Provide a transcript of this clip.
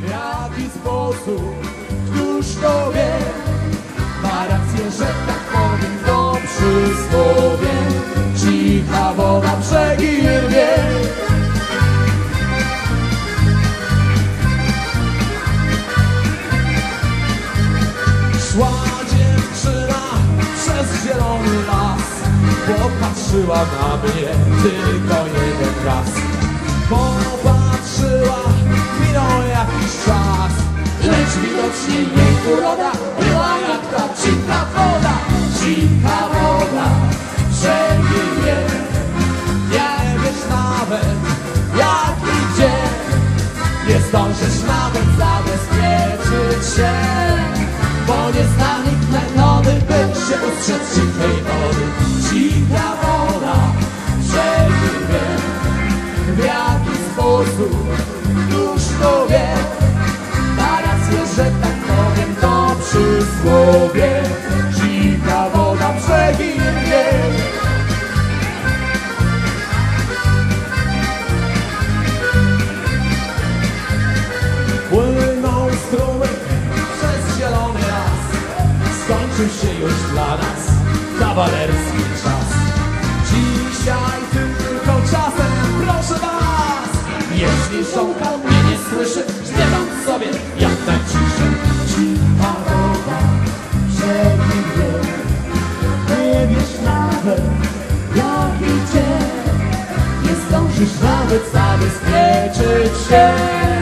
w jaki sposób, któż to wie, ma rację, że tak powiem to przysłowie, cicha woda, brzegi wie. Szła dziewczyna przez zielony las Popatrzyła na mnie tylko jeden raz jak i gdzie nie zdążysz nawet zabezpieczyć się Bo nie zna nikt metody, by się ustrzec cichej wody. Cicha woda, brzegi wie W jaki sposób, już to wie Ma rację, że tak Skończył się już dla nas kawalerski czas. Dzisiaj tylko czasem proszę was Jeśli żonka mnie nie słyszy Śpiewam sobie jak najciszej. Cicha woda, brzegi wie Nie wiesz nawet jak idzie. Nie zdążysz nawet zabezpieczyć się